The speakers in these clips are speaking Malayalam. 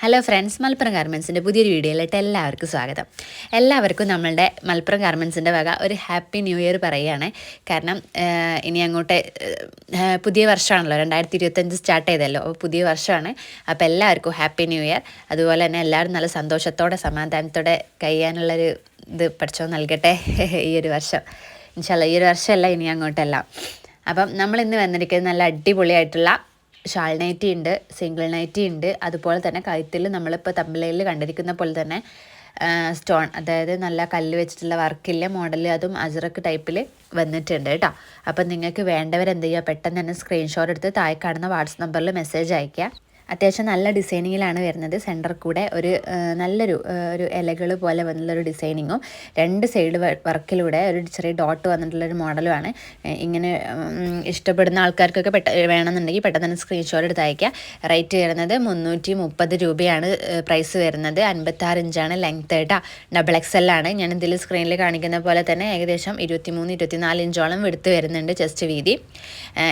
ഹലോ ഫ്രണ്ട്സ് മലപ്പുറം ഗാർമെൻസിന്റെ പുതിയൊരു വീഡിയോയിലായിട്ട് എല്ലാവർക്കും സ്വാഗതം. എല്ലാവർക്കും നമ്മളുടെ മലപ്പുറം ഗാർമെൻസിന്റെ വക ഒരു ഹാപ്പി ന്യൂ ഇയർ പറയുകയാണ്. കാരണം ഇനി അങ്ങോട്ട് പുതിയ വർഷമാണല്ലോ. രണ്ടായിരത്തി ഇരുപത്തഞ്ച് സ്റ്റാർട്ട് ചെയ്തല്ലോ. അപ്പോൾ പുതിയ വർഷമാണ്. അപ്പോൾ എല്ലാവർക്കും ഹാപ്പി ന്യൂ ഇയർ അതുപോലെ തന്നെ എല്ലാവരും നല്ല സന്തോഷത്തോടെ സമാധാനത്തോടെ കഴിയാനുള്ളൊരു ഇത് പഠിച്ചോ നൽകട്ടെ ഈ ഒരു വർഷം. ഇൻഷാല്ല ഈ ഒരു വർഷമല്ല ഇനി അങ്ങോട്ടെല്ലാം. അപ്പം നമ്മൾ ഇന്ന് വന്നിരിക്കുന്നത് നല്ല അടിപൊളിയായിട്ടുള്ള ഷാൾ നൈറ്റി ഉണ്ട് സിംഗിൾ നൈറ്റി ഉണ്ട്. അതുപോലെ തന്നെ കഴുത്തിൽ നമ്മളിപ്പോൾ തമ്മിലയിൽ കണ്ടിരിക്കുന്ന പോലെ തന്നെ സ്റ്റോൺ അതായത് നല്ല കല്ല് വെച്ചിട്ടുള്ള വർക്കില്ല മോഡൽ അതും അജറക്ക് ടൈപ്പിൽ വന്നിട്ടുണ്ട് കേട്ടോ. അപ്പം നിങ്ങൾക്ക് വേണ്ടവരെന്ത് ചെയ്യുക പെട്ടെന്ന് തന്നെ സ്ക്രീൻഷോട്ട് എടുത്ത് താഴെ കാണുന്ന വാട്സപ്പ് നമ്പറിൽ മെസ്സേജ് അയയ്ക്കുക. അത്യാവശ്യം നല്ല ഡിസൈനിങ്ങിലാണ് വരുന്നത്. സെന്റർ കൂടെ ഒരു നല്ലൊരു ഒരു ഇലകൾ പോലെ വന്നുള്ളൊരു ഡിസൈനിങ്ങും. രണ്ട് സൈഡ് വർക്കിലൂടെ ഒരു ചെറിയ ഡോട്ട് വന്നിട്ടുള്ളൊരു മോഡലുമാണ്. ഇങ്ങനെ ഇഷ്ടപ്പെടുന്ന ആൾക്കാർക്കൊക്കെ പെട്ട വേണമെന്നുണ്ടെങ്കിൽ പെട്ടെന്ന് തന്നെ സ്ക്രീൻഷോട്ട് എടുത്ത് അയക്കുക റേറ്റ് വരുന്നത് മുന്നൂറ്റി മുപ്പത് രൂപയാണ് പ്രൈസ് വരുന്നത്. അൻപത്താറ് ഇഞ്ചാണ് ലെങ്ത് കേട്ടോ. ഡബിൾ എക്സ് എൽ ആണ്. ഞാൻ ഇതിൽ സ്ക്രീനിൽ കാണിക്കുന്ന പോലെ തന്നെ ഏകദേശം ഇരുപത്തിമൂന്ന് ഇരുപത്തിനാല് ഇഞ്ചോളം എടുത്ത് വരുന്നുണ്ട് ജസ്റ്റ് വീതി.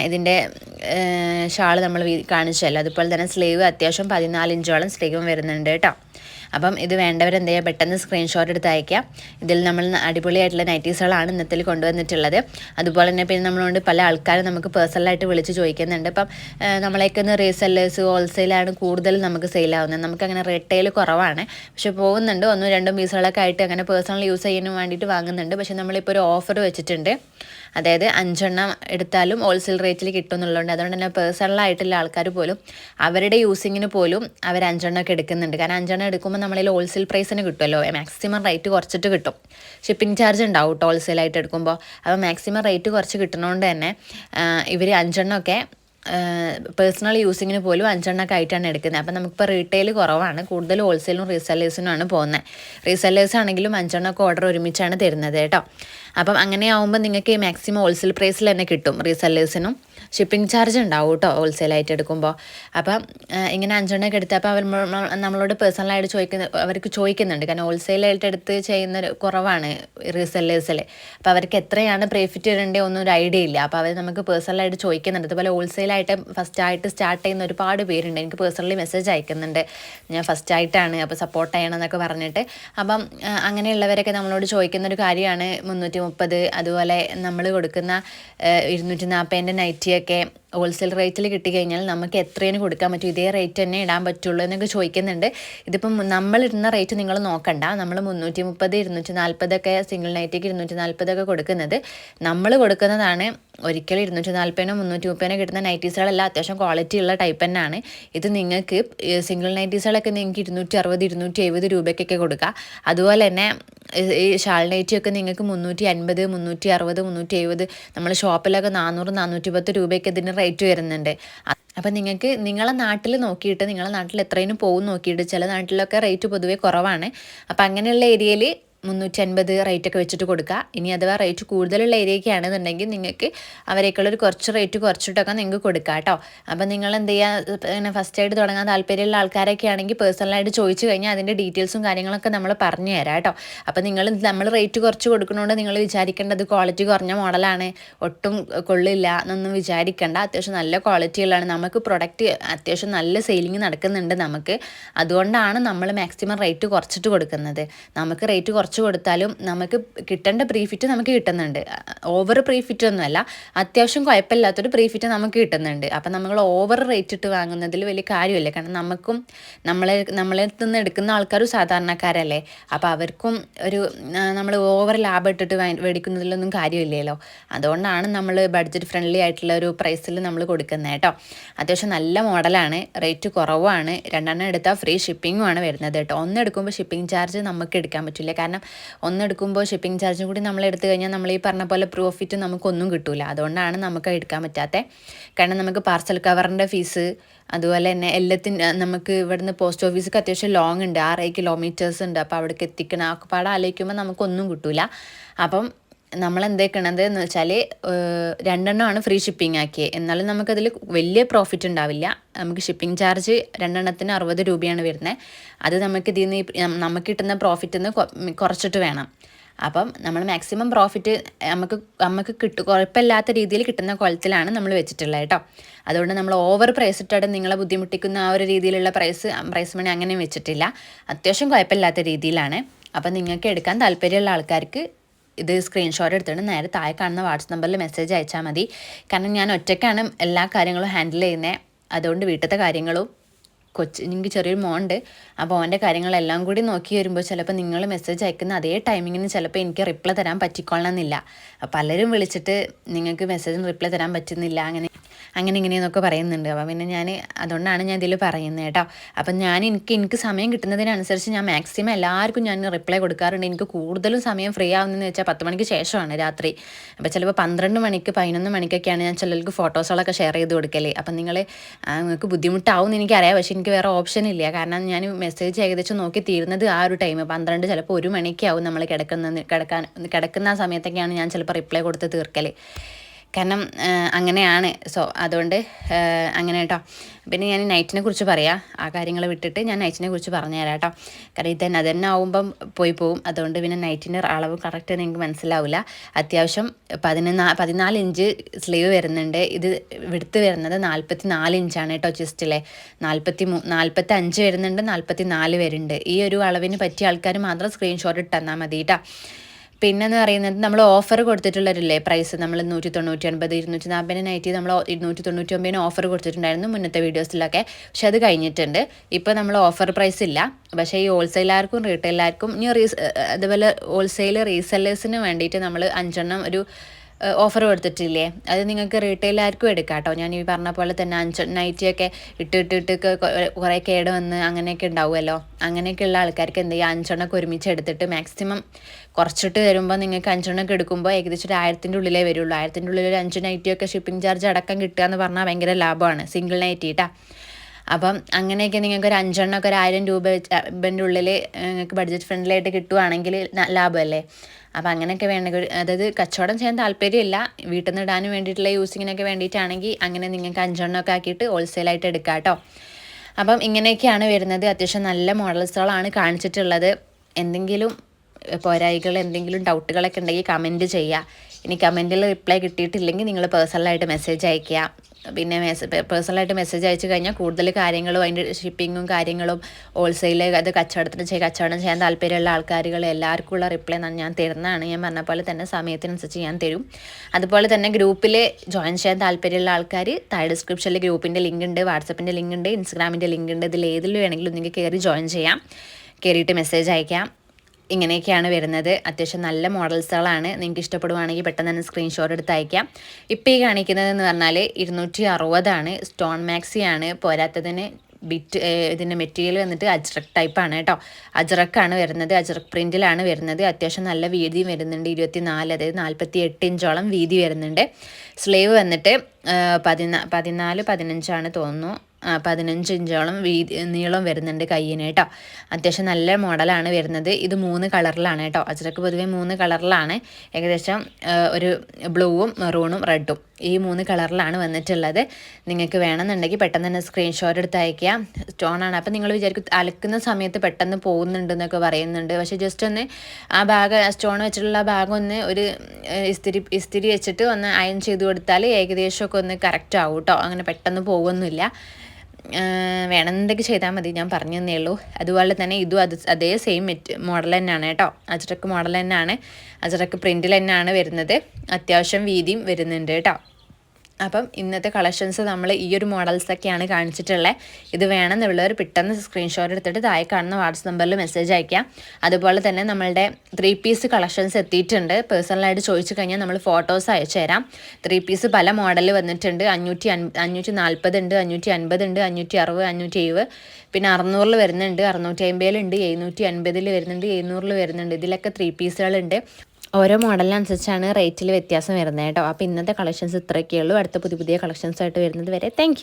ഇതിന്റെ ഷാൾ നമ്മൾ കാണിച്ചല്ലോ. അതുപോലെ തന്നെ സ്ലീവ് അത്യാവശ്യം പതിനാല് ഇഞ്ചോളം സ്ലീവും വരുന്നുണ്ട് കേട്ടോ. അപ്പം ഇത് വേണ്ടവർ എന്ത് ചെയ്യുക പെട്ടെന്ന് സ്ക്രീൻഷോട്ട് എടുത്ത് അയക്കാം ഇതിൽ നമ്മൾ അടിപൊളിയായിട്ടുള്ള നൈറ്റീസുകളാണ് ഇന്നത്തിൽ കൊണ്ടുവന്നിട്ടുള്ളത്. അതുപോലെ തന്നെ പിന്നെ നമ്മളോട് പല ആൾക്കാരും നമുക്ക് പേഴ്സണലായിട്ട് വിളിച്ച് ചോദിക്കുന്നുണ്ട്. ഇപ്പം ആ, നമ്മളേക്ക് ഒന്ന് റീസെല്ലേഴ്സ് ഹോൾസെയിലാണ് കൂടുതൽ നമുക്ക് സെയിലാവുന്നത്. നമുക്കങ്ങനെ റീറ്റെയിൽ കുറവാണ്. പക്ഷെ പോകുന്നുണ്ട്. ഒന്നും രണ്ടും പീസുകളൊക്കെ ആയിട്ട് അങ്ങനെ പേഴ്സണൽ യൂസ് ചെയ്യാനും വേണ്ടിയിട്ട് വാങ്ങുന്നുണ്ട്. പക്ഷെ നമ്മളിപ്പോൾ ഒരു ഓഫർ വെച്ചിട്ടുണ്ട്. അതായത് അഞ്ചെണ്ണം എടുത്താലും ഹോൾസെയിൽ റേറ്റിൽ കിട്ടും എന്നുള്ളതുകൊണ്ട് അതുകൊണ്ട് തന്നെ പേഴ്സണലായിട്ടുള്ള ആൾക്കാർ പോലും അവരുടെ യൂസിങ്ങിന് പോലും അവർ അഞ്ചെണ്ണം ഒക്കെ എടുക്കുന്നുണ്ട്. കാരണം അഞ്ചെണ്ണം എടുക്കുമ്പോൾ നമ്മളിൽ ഹോൾസെയിൽ പ്രൈസിന് കിട്ടുമല്ലോ. മാക്സിമം റേറ്റ് കുറച്ചിട്ട് കിട്ടും. ഷിപ്പിംഗ് ചാർജ് ഉണ്ടാവും കേട്ടോ ഹോൾസെയിലായിട്ട് എടുക്കുമ്പോൾ അപ്പോൾ മാക്സിമം റേറ്റ് കുറച്ച് കിട്ടുന്നതുകൊണ്ട് തന്നെ ഇവർ അഞ്ചെണ്ണമൊക്കെ പേഴ്സണൽ യൂസിങ്ങിന് പോലും അഞ്ചെണ്ണൊക്കെ ആയിട്ടാണ് എടുക്കുന്നത്. അപ്പം നമുക്കിപ്പോൾ റീറ്റെയിൽ കുറവാണ്. കൂടുതൽ ഹോൾസെയിലും റീസെല്ലേഴ്സിനുമാണ് പോകുന്നത് റീസെല്ലേഴ്സ് ആണെങ്കിലും അഞ്ചെണ്ണൊക്കെ ഓർഡർ ഒരുമിച്ചാണ് തരുന്നത് കേട്ടോ. അപ്പം അങ്ങനെ ആവുമ്പോൾ നിങ്ങൾക്ക് മാക്സിമം ഹോൾസെയിൽ പ്രൈസിൽ തന്നെ കിട്ടും റീസെല്ലേഴ്സിനും ഷിപ്പിംഗ് ചാർജ് ഉണ്ടാവും കേട്ടോ ഹോൾസെയിലായിട്ട് എടുക്കുമ്പോൾ അപ്പം ഇങ്ങനെ ഇങ്ങനെ എടുത്ത് എടുത്തപ്പോൾ അവർ നമ്മളോട് പേഴ്സണലായിട്ട് ചോദിക്കുന്ന അവർക്ക് ചോദിക്കുന്നുണ്ട്. കാരണം ഹോൾസെയിലായിട്ട് എടുത്ത് ചെയ്യുന്ന കുറവാണ് റീസെല്ലേഴ്സിൽ അപ്പോൾ അവർക്ക് എത്രയാണ് പ്രോഫിറ്റ് വരേണ്ടത് ഒന്നും ഒരു ഐഡിയ ഇല്ല. അപ്പോൾ അവർ നമുക്ക് പേഴ്സണലായിട്ട് ചോദിക്കുന്നുണ്ട്. അതുപോലെ ഹോൾസെയിലായിട്ട് ഫസ്റ്റ് ആയിട്ട് സ്റ്റാർട്ട് ചെയ്യുന്ന ഒരുപാട് പേരുണ്ട്. എനിക്ക് പേഴ്സണലി മെസ്സേജ് അയക്കുന്നുണ്ട്. ഞാൻ ഫസ്റ്റ് ആയിട്ടാണ് അപ്പോൾ സപ്പോർട്ട് ചെയ്യണം എന്നൊക്കെ പറഞ്ഞിട്ട്. അപ്പം അങ്ങനെയുള്ളവരൊക്കെ നമ്മളോട് ചോദിക്കുന്ന ഒരു കാര്യമാണ് മുന്നൂറ്റി മുപ്പത് അതുപോലെ നമ്മൾ കൊടുക്കുന്ന ഇരുന്നൂറ്റി നാൽപ്പതിന്റെ നൈറ്റിയൊക്കെ ഹോൾസെയിൽ റേറ്റിൽ കിട്ടിക്കഴിഞ്ഞാൽ നമുക്ക് എത്രയും കൊടുക്കാൻ പറ്റും? ഇതേ റേറ്റ് തന്നെ ഇടാൻ പറ്റുള്ളൂ എന്നൊക്കെ ചോദിക്കുന്നുണ്ട്. ഇതിപ്പം നമ്മൾ ഇടുന്ന റേറ്റ് നിങ്ങൾ നോക്കണ്ട. നമ്മൾ മുന്നൂറ്റി മുപ്പത് ഇരുന്നൂറ്റി നാൽപ്പതൊക്കെ സിംഗിൾ നൈറ്റിക്ക് ഇരുന്നൂറ്റി നാൽപ്പതൊക്കെ കൊടുക്കുന്നത്. നമ്മൾ കൊടുക്കുന്നതാണ് ഒരിക്കലും ഇരുന്നൂറ്റി നാൽപ്പതിനോ മുന്നൂറ്റി മുപ്പതിനോ കിട്ടുന്ന നൈറ്റീസുകളെല്ലാം അത്യാവശ്യം ക്വാളിറ്റി ഉള്ള ടൈപ്പ് തന്നെയാണ് ഇത് നിങ്ങൾക്ക് സിംഗിൾ നൈറ്റീസുകളൊക്കെ നിങ്ങൾക്ക് ഇരുന്നൂറ്റി അറുപത് ഇരുന്നൂറ്റി എഴുപത് രൂപയ്ക്കൊക്കെ കൊടുക്കുക അതുപോലെ തന്നെ ഈ- ഷാൾ നൈറ്റിയൊക്കെ നിങ്ങൾക്ക് മുന്നൂറ്റി അൻപത് മുന്നൂറ്റി അറുപത് മുന്നൂറ്റി എഴുപത് നമ്മൾ ഷോപ്പിലൊക്കെ നാനൂറ് നാനൂറ്റി പത്ത് രൂപയ്ക്ക് ഇതിന് റേറ്റ് വരുന്നുണ്ട്. അപ്പം നിങ്ങൾക്ക് നിങ്ങളെ നാട്ടിൽ നോക്കിയിട്ട് നിങ്ങളെ നാട്ടിൽ എത്രയും പോകും നോക്കിയിട്ട് ചില നാട്ടിലൊക്കെ റേറ്റ് പൊതുവേ കുറവാണ്. അപ്പം അങ്ങനെയുള്ള ഏരിയയിൽ മുന്നൂറ്റി അൻപത് റേറ്റ് ഒക്കെ വെച്ചിട്ട് കൊടുക്കുക ഇനി അഥവാ റേറ്റ് കൂടുതലുള്ള ഏരിയയ്ക്ക് ആണെന്നുണ്ടെങ്കിൽ നിങ്ങൾക്ക് അവരേക്കുള്ള ഒരു കുറച്ച് റേറ്റ് കുറച്ചിട്ടൊക്കെ നിങ്ങൾക്ക് കൊടുക്കുക കേട്ടോ അപ്പം നിങ്ങൾ എന്ത് ചെയ്യുക പിന്നെ ഫസ്റ്റ് ആയിട്ട് തുടങ്ങാൻ താല്പര്യമുള്ള ആൾക്കാരൊക്കെ ആണെങ്കിൽ പേഴ്സണലായിട്ട് ചോദിച്ചു കഴിഞ്ഞാൽ അതിന്റെ ഡീറ്റെയിൽസും കാര്യങ്ങളൊക്കെ നമ്മൾ പറഞ്ഞു തരാം കേട്ടോ അപ്പം നിങ്ങൾ നമ്മൾ റേറ്റ് കുറച്ച് കൊടുക്കുന്നതുകൊണ്ട് നിങ്ങൾ വിചാരിക്കേണ്ടത് ക്വാളിറ്റി കുറഞ്ഞ മോഡലാണ് ഒട്ടും കൊള്ളില്ല എന്നൊന്നും വിചാരിക്കേണ്ട. അത്യാവശ്യം നല്ല ക്വാളിറ്റിയുള്ളതാണ് നമുക്ക് പ്രൊഡക്റ്റ് അത്യാവശ്യം നല്ല സെയിലിംഗ് നടക്കുന്നുണ്ട് നമുക്ക്. അതുകൊണ്ടാണ് നമ്മൾ മാക്സിമം റേറ്റ് കുറച്ചിട്ട് കൊടുക്കുന്നത്. നമുക്ക് റേറ്റ് കുറച്ച് കൊടുത്താലും നമുക്ക് കിട്ടേണ്ട പ്രീഫിറ്റ് നമുക്ക് കിട്ടുന്നുണ്ട്. ഓവർ പ്രീഫിറ്റ് ഒന്നുമല്ല അത്യാവശ്യം കുഴപ്പമില്ലാത്തൊരു പ്രീഫിറ്റ് നമുക്ക് കിട്ടുന്നുണ്ട്. അപ്പം നമ്മൾ ഓവർ റേറ്റ് ഇട്ട് വാങ്ങുന്നതിൽ വലിയ കാര്യമില്ല. കാരണം നമുക്കും നമ്മളെ നമ്മളെ നിന്ന് എടുക്കുന്ന ആൾക്കാരും സാധാരണക്കാരല്ലേ. അപ്പോൾ അവർക്കും ഒരു നമ്മൾ ഓവർ ലാഭം ഇട്ടിട്ട് മേടിക്കുന്നതിലൊന്നും കാര്യമില്ലല്ലോ. അതുകൊണ്ടാണ് നമ്മൾ ബഡ്ജറ്റ് ഫ്രണ്ട്ലി ആയിട്ടുള്ള ഒരു പ്രൈസിൽ നമ്മൾ കൊടുക്കുന്നത് കേട്ടോ. അത്യാവശ്യം നല്ല മോഡലാണ് റേറ്റ് കുറവാണ്. രണ്ടെണ്ണം എടുത്താൽ ഫ്രീ ഷിപ്പിങ്ങുമാണ് വരുന്നത് കേട്ടോ. ഒന്ന് എടുക്കുമ്പോൾ ഷിപ്പിംഗ് ചാർജ് നമുക്ക് എടുക്കാൻ പറ്റില്ല. കാരണം ഒന്ന് എടുക്കുമ്പോൾ ഷിപ്പിംഗ് ചാർജും കൂടി നമ്മൾ എടുത്തു കഴിഞ്ഞാൽ നമ്മൾ ഈ പറഞ്ഞ പോലെ പ്രോഫിറ്റ് നമുക്കൊന്നും കിട്ടൂല. അതുകൊണ്ടാണ് നമുക്ക് എടുക്കാൻ പറ്റാത്തത് കാരണം നമുക്ക് പാർസൽ കവറിന്റെ ഫീസ് അതുപോലെ തന്നെ എല്ലാത്തിന് നമുക്ക് ഇവിടുന്ന് പോസ്റ്റ് ഓഫീസൊക്കെ അത്യാവശ്യം ലോങ് ഉണ്ട്. ആറ് കിലോമീറ്റേഴ്സ് ഉണ്ട്. അപ്പോൾ അവിടേക്ക് എത്തിക്കണം ഒക്കെ പാടെ ആലോചിക്കുമ്പോൾ നമുക്കൊന്നും കിട്ടൂല. അപ്പം നമ്മൾ എന്തേക്കണത് എന്ന് വെച്ചാൽ രണ്ടെണ്ണമാണ് ഫ്രീ ഷിപ്പിംഗ് ആക്കിയത് എന്നാലും നമുക്കതിൽ വലിയ പ്രോഫിറ്റ് ഉണ്ടാവില്ല. നമുക്ക് ഷിപ്പിംഗ് ചാർജ് രണ്ടെണ്ണത്തിന് അറുപത് രൂപയാണ് വരുന്നത് അത് നമുക്ക് ഇതിൽ നിന്ന് നമുക്ക് കിട്ടുന്ന പ്രോഫിറ്റിൽ നിന്ന് കുറച്ചിട്ട് വേണം. അപ്പം നമ്മൾ മാക്സിമം പ്രോഫിറ്റ് നമുക്ക് നമുക്ക് കിട്ടും കുഴപ്പമില്ലാത്ത രീതിയിൽ കിട്ടുന്ന കുളത്തിലാണ് നമ്മൾ വെച്ചിട്ടുള്ളത് കേട്ടോ. അതുകൊണ്ട് നമ്മൾ ഓവർ പ്രൈസ് ഇട്ടിട്ട് നിങ്ങളെ ബുദ്ധിമുട്ടിക്കുന്ന ആ ഒരു രീതിയിലുള്ള പ്രൈസ് പ്രൈസ് മണി അങ്ങനെ വെച്ചിട്ടില്ല. അത്യാവശ്യം കുഴപ്പമില്ലാത്ത രീതിയിലാണ്. അപ്പം നിങ്ങൾക്ക് എടുക്കാൻ താല്പര്യമുള്ള ആൾക്കാർക്ക് ഇത് സ്ക്രീൻഷോട്ട് എടുത്തിട്ട് നേരെ താഴെ കാണുന്ന വാട്സപ്പ് നമ്പറിൽ മെസ്സേജ് അയച്ചാൽ മതി. കാരണം ഞാൻ ഒറ്റയ്ക്കാണ് എല്ലാ കാര്യങ്ങളും ഹാൻഡിൽ ചെയ്യുന്നത് അതുകൊണ്ട് വീട്ടിലത്തെ കാര്യങ്ങളും കൊച്ചു എനിക്ക് ചെറിയൊരു മോണ്ട്. അപ്പോൾ അവന്റെ കാര്യങ്ങളെല്ലാം കൂടി നോക്കി വരുമ്പോൾ ചിലപ്പോൾ നിങ്ങൾ മെസ്സേജ് അയക്കുന്ന അതേ ടൈമിങ്ങിന് ചിലപ്പോൾ എനിക്ക് റിപ്ലൈ തരാൻ പറ്റിക്കൊള്ളണമെന്നില്ല. പലരും വിളിച്ചിട്ട് നിങ്ങൾക്ക് മെസ്സേജിന് റിപ്ലൈ തരാൻ പറ്റുന്നില്ല അങ്ങനെ അങ്ങനെ ഇങ്ങനെയെന്നൊക്കെ പറയുന്നുണ്ട്. അപ്പം പിന്നെ ഞാൻ അതുകൊണ്ടാണ് ഞാൻ ഇതിൽ പറയുന്നത് കേട്ടോ. അപ്പം ഞാൻ എനിക്ക് എനിക്ക് സമയം കിട്ടുന്നതിനനുസരിച്ച് ഞാൻ മാക്സിമം എല്ലാവർക്കും ഞാൻ റിപ്ലൈ കൊടുക്കാറുണ്ട്. എനിക്ക് കൂടുതലും സമയം ഫ്രീ ആവുന്നതെന്ന് വെച്ചാൽ പത്ത് മണിക്ക് ശേഷമാണ് രാത്രി. അപ്പോൾ ചിലപ്പോൾ പന്ത്രണ്ട് മണിക്ക് പതിനൊന്ന് മണിക്കൊക്കെയാണ് ഞാൻ ചിലർക്ക് ഫോട്ടോസുകളൊക്കെ ഷെയർ ചെയ്ത് കൊടുക്കൽ. അപ്പം നിങ്ങൾ നിങ്ങൾക്ക് ബുദ്ധിമുട്ടാവും എന്ന് എനിക്കറിയാം. പക്ഷേ എനിക്ക് വേറെ ഓപ്ഷൻ ഇല്ല. കാരണം ഞാൻ മെസ്സേജ് ഏകദേശം നോക്കി തീരുന്നത് ആ ഒരു ടൈം പന്ത്രണ്ട് ചിലപ്പോൾ ഒരു മണിക്കാവും നമ്മൾ കിടക്കുന്ന കിടക്കാൻ കിടക്കുന്ന ആ സമയത്തൊക്കെയാണ് ഞാൻ ചിലപ്പോൾ റിപ്ലൈ കൊടുത്ത് തീർക്കൽ കാരണം അങ്ങനെയാണ്. സോ അതുകൊണ്ട് അങ്ങനെ കേട്ടോ പിന്നെ ഞാൻ നൈറ്റിനെ കുറിച്ച് പറയാം. ആ കാര്യങ്ങൾ വിട്ടിട്ട് ഞാൻ നൈറ്റിനെ കുറിച്ച് പറഞ്ഞു തരാം കേട്ടോ കാരണം ഇത് തന്നെ അതന്നെ ആവുമ്പം പോയി പോവും. അതുകൊണ്ട് പിന്നെ നൈറ്റിന്റെ അളവ് കറക്റ്റ് നിങ്ങൾക്ക് മനസ്സിലാവില്ല അത്യാവശ്യം പതിനൊന്നാ പതിനാല് ഇഞ്ച് സ്ലീവ് വരുന്നുണ്ട്. ഇത് വിടുത്ത് വരുന്നത് നാൽപ്പത്തി നാല് ഇഞ്ചാണ് കേട്ടോ ചെസ്റ്റിലെ നാൽപ്പത്തി മൂ നാൽപ്പത്തി അഞ്ച് വരുന്നുണ്ട് നാൽപ്പത്തി നാല് വരുന്നുണ്ട്. ഈ ഒരു അളവിന് പറ്റിയ ആൾക്കാർ മാത്രം സ്ക്രീൻഷോട്ട് ഇട്ടെന്നാൽ മതി കേട്ടോ പിന്നെന്ന് പറയുന്നത് നമ്മൾ ഓഫർ കൊടുത്തിട്ടുള്ളവരില്ലേ? പ്രൈസ് നമ്മൾ നൂറ്റി തൊണ്ണൂറ്റി ഒൻപത് ഇരുന്നൂറ്റി നാൽപ്പതിന് നൈറ്റി നമ്മൾ ഇരുന്നൂറ്റി തൊണ്ണൂറ്റി ഒമ്പതിന് ഓഫർ കൊടുത്തിട്ടുണ്ടായിരുന്നു മുന്നത്തെ വീഡിയോസിലൊക്കെ പക്ഷെ അത് കഴിഞ്ഞിട്ടുണ്ട്. ഇപ്പോൾ നമ്മൾ ഓഫർ പ്രൈസ് ഇല്ല. പക്ഷേ ഈ ഹോൾസെയിലാർക്കും റീറ്റെയിലാർക്കും ഇനി റീസ് അതുപോലെ ഹോൾസെയിൽ റീസെല്ലേഴ്സിന് വേണ്ടിയിട്ട് നമ്മൾ അഞ്ചെണ്ണം ഒരു ഓഫർ കൊടുത്തിട്ടില്ലേ? അത് നിങ്ങൾക്ക് റീറ്റെയിലായിരിക്കും എടുക്കാം കേട്ടോ ഞാൻ ഈ പറഞ്ഞ പോലെ തന്നെ അഞ്ച് നൈറ്റിയൊക്കെ ഇട്ടിട്ടിട്ട് കുറേ കേട് വന്ന് അങ്ങനെയൊക്കെ ഉണ്ടാവുമല്ലോ. അങ്ങനെയൊക്കെയുള്ള ആൾക്കാർക്ക് എന്ത് ചെയ്യുക അഞ്ചെണ്ണൊക്കെ ഒരുമിച്ച് എടുത്തിട്ട് മാക്സിമം കുറച്ചിട്ട് വരുമ്പോൾ നിങ്ങൾക്ക് അഞ്ചെണ്ണൊക്കെ എടുക്കുമ്പോൾ ഏകദേശം ഒരു ആയിരത്തിന്റെ ഉള്ളിലേ വരുള്ളൂ. ആയിരത്തിന്റെ ഉള്ളിൽ ഒരു അഞ്ച് നൈറ്റിയൊക്കെ ഷിപ്പിംഗ് ചാർജ് അടക്കം കിട്ടുക എന്ന് പറഞ്ഞാൽ ഭയങ്കര ലാഭമാണ്. സിംഗിൾ നൈറ്റി കേട്ടോ അപ്പം അങ്ങനെയൊക്കെ നിങ്ങൾക്ക് ഒരു അഞ്ചെണ്ണമൊക്കെ ഒരു ആയിരം രൂപ വെച്ച് ഉള്ളിൽ നിങ്ങൾക്ക് ബഡ്ജറ്റ് ഫ്രണ്ട്ലി ആയിട്ട് കിട്ടുവാണെങ്കിൽ ലാഭമല്ലേ? അപ്പോൾ അങ്ങനെയൊക്കെ വേണമെങ്കിൽ അതായത് കച്ചവടം ചെയ്യാൻ താല്പര്യമില്ല. വീട്ടിൽ നിന്ന് ഇടാനും വേണ്ടിയിട്ടുള്ള യൂസിങ്ങിനൊക്കെ വേണ്ടിയിട്ടാണെങ്കിൽ അങ്ങനെ നിങ്ങൾക്ക് അഞ്ചെണ്ണമൊക്കെ ആക്കിയിട്ട് ഹോൾസെയിലായിട്ട് എടുക്കാം കേട്ടോ. അപ്പം ഇങ്ങനെയൊക്കെയാണ് വരുന്നത്. അത്യാവശ്യം നല്ല മോഡൽസുകളാണ് കാണിച്ചിട്ടുള്ളത്. എന്തെങ്കിലും പോരായികൾ എന്തെങ്കിലും ഡൗട്ടുകളൊക്കെ ഉണ്ടെങ്കിൽ കമന്റ് ചെയ്യുക. ഇനി കമന്റിൽ റിപ്ലൈ കിട്ടിയിട്ടില്ലെങ്കിൽ നിങ്ങൾ പേഴ്സണലായിട്ട് മെസ്സേജ് അയയ്ക്കുക. പിന്നെ മെസ്സേജ് പേഴ്സണലായിട്ട് മെസ്സേജ് അയച്ചു കഴിഞ്ഞാൽ കൂടുതൽ കാര്യങ്ങളും അതിന്റെ ഷിപ്പിങ്ങും കാര്യങ്ങളും ഹോൾസെയിൽ അത് കച്ചവടത്തിന് ചെയ്യാൻ കച്ചവടം ചെയ്യാൻ താല്പര്യമുള്ള ആൾക്കാരുകൾ എല്ലാവർക്കും ഉള്ള റിപ്ലൈ ഞാൻ തരുന്നതാണ്. ഞാൻ പറഞ്ഞ പോലെ തന്നെ സമയത്തിനനുസരിച്ച് ഞാൻ തരും. അതുപോലെ തന്നെ ഗ്രൂപ്പിൽ ജോയിൻ ചെയ്യാൻ താല്പര്യമുള്ള ആൾക്കാർ താഴെ ഡിസ്ക്രിപ്ഷനിൽ ഗ്രൂപ്പിന്റെ ലിങ്ക് ഉണ്ട് വാട്സപ്പിന്റെ ലിങ്ക് ഉണ്ട് ഇൻസ്റ്റാഗ്രാമിന്റെ ലിങ്ക് ഉണ്ട്. ഇതിൽ ഏതിൽ വേണമെങ്കിലും നിങ്ങൾക്ക് കയറി ജോയിൻ ചെയ്യാം. കയറിയിട്ട് മെസ്സേജ് അയക്കാം. ഇങ്ങനെയൊക്കെയാണ് വരുന്നത്. അത്യാവശ്യം നല്ല മോഡൽസുകളാണ് നിങ്ങൾക്ക് ഇഷ്ടപ്പെടുവാണെങ്കിൽ പെട്ടെന്ന് തന്നെ സ്ക്രീൻഷോട്ട് എടുത്ത് അയക്കാം. ഇപ്പോൾ ഈ കാണിക്കുന്നതെന്ന് പറഞ്ഞാൽ ഇരുന്നൂറ്റി അറുപതാണ് സ്റ്റോൺ മാക്സിയാണ് പോരാത്തതിന് ബിറ്റ് ഇതിന്റെ മെറ്റീരിയൽ വന്നിട്ട് അജ്രക് ടൈപ്പാണ് കേട്ടോ അജ്രക്കാണ് വരുന്നത്. അജ്രക് പ്രിന്റിലാണ് വരുന്നത്. അത്യാവശ്യം നല്ല വീതിയും വരുന്നുണ്ട്. ഇരുപത്തി നാല് അതായത് നാൽപ്പത്തി എട്ട് ഇഞ്ചോളം വീതി വരുന്നുണ്ട്. സ്ലീവ് വന്നിട്ട് പതിനാ പതിനാല് പതിനഞ്ചാണ് തോന്നുന്നു. പതിനഞ്ച് ഇഞ്ചോളം വീതി നീളം വരുന്നുണ്ട് കയ്യിന് കേട്ടോ. അത്യാവശ്യം നല്ല മോഡലാണ് വരുന്നത്. ഇത് മൂന്ന് കളറിലാണ് കേട്ടോ. അച്ചടക്ക് പൊതുവേ മൂന്ന് കളറിലാണ്. ഏകദേശം ഒരു ബ്ലൂവും മെറൂണും റെഡും. ഈ മൂന്ന് കളറിലാണ് വന്നിട്ടുള്ളത്. നിങ്ങൾക്ക് വേണമെന്നുണ്ടെങ്കിൽ പെട്ടെന്ന് തന്നെ സ്ക്രീൻഷോട്ട് എടുത്ത് അയക്കുക സ്റ്റോണാണ് അപ്പോൾ നിങ്ങൾ വിചാരിക്കും അലക്കുന്ന സമയത്ത് പെട്ടെന്ന് പോകുന്നുണ്ടെന്നൊക്കെ പറയുന്നുണ്ട്. പക്ഷേ ജസ്റ്റ് ഒന്ന് ആ ബാഗ് സ്റ്റോൺ വെച്ചിട്ടുള്ള ഭാഗം ഒന്ന് ഒരു ഇസ്തിരി ഇസ്തിരി വെച്ചിട്ട് ഒന്ന് അയൺ ചെയ്ത് കൊടുത്താൽ ഏകദേശമൊക്കെ ഒന്ന് കറക്റ്റ് ആവും കേട്ടോ അങ്ങനെ പെട്ടെന്ന് പോകുന്നില്ല. വേണമെന്നുണ്ടെങ്കിൽ ചെയ്താൽ മതി. ഞാൻ പറഞ്ഞു തന്നേ ഉള്ളൂ. അതുപോലെ തന്നെ ഇതും അത് അതേ സെയിം മെറ്റ് മോഡൽ തന്നെയാണ് കേട്ടോ. അജറക്ക് മോഡൽ തന്നെയാണ്. അജറക്ക് പ്രിന്റിൽ തന്നെയാണ് വരുന്നത്. അത്യാവശ്യം വീതിയും വരുന്നുണ്ട് കേട്ടോ. അപ്പം ഇന്നത്തെ കളക്ഷൻസ് നമ്മൾ ഈ ഒരു മോഡൽസൊക്കെയാണ് കാണിച്ചിട്ടുള്ളത് ഇത് വേണമെന്നുള്ളവർ പെട്ടെന്ന് സ്ക്രീൻഷോട്ട് എടുത്തിട്ട് താഴെ കാണുന്ന വാട്സപ്പ് നമ്പറിൽ മെസ്സേജ് അയക്കാം അതുപോലെ തന്നെ നമ്മളുടെ ത്രീ പീസ് കളക്ഷൻസ് എത്തിയിട്ടുണ്ട്. പേഴ്സണലായിട്ട് ചോദിച്ചു കഴിഞ്ഞാൽ നമ്മൾ ഫോട്ടോസ് അയച്ചു തരാം. ത്രീ പീസ് പല മോഡലിൽ വന്നിട്ടുണ്ട്. അഞ്ഞൂറ്റി അഞ്ഞൂറ്റി നാൽപ്പത് ഉണ്ട് അഞ്ഞൂറ്റി അൻപത് ഉണ്ട് അഞ്ഞൂറ്റി അറുപത് അഞ്ഞൂറ്റി എഴുപത്. പിന്നെ അറുന്നൂറിൽ വരുന്നുണ്ട് അറുന്നൂറ്റി അമ്പതിലുണ്ട് എഴുന്നൂറ്റി അൻപതിൽ വരുന്നുണ്ട് എഴുന്നൂറിൽ വരുന്നുണ്ട്. ഇതിലൊക്കെ ത്രീ പീസുകളുണ്ട് ഓരോ മോഡലിനനുസരിച്ചാണ് റേറ്റിൽ വ്യത്യാസം വരുന്നത് കേട്ടോ. അപ്പോൾ ഇന്നത്തെ കളക്ഷൻസ് ഇത്രയൊക്കെയുള്ളൂ അടുത്ത പുതിയ പുതിയ കളക്ഷൻസ് ആയിട്ട് വരുന്നത് വരെ. താങ്ക്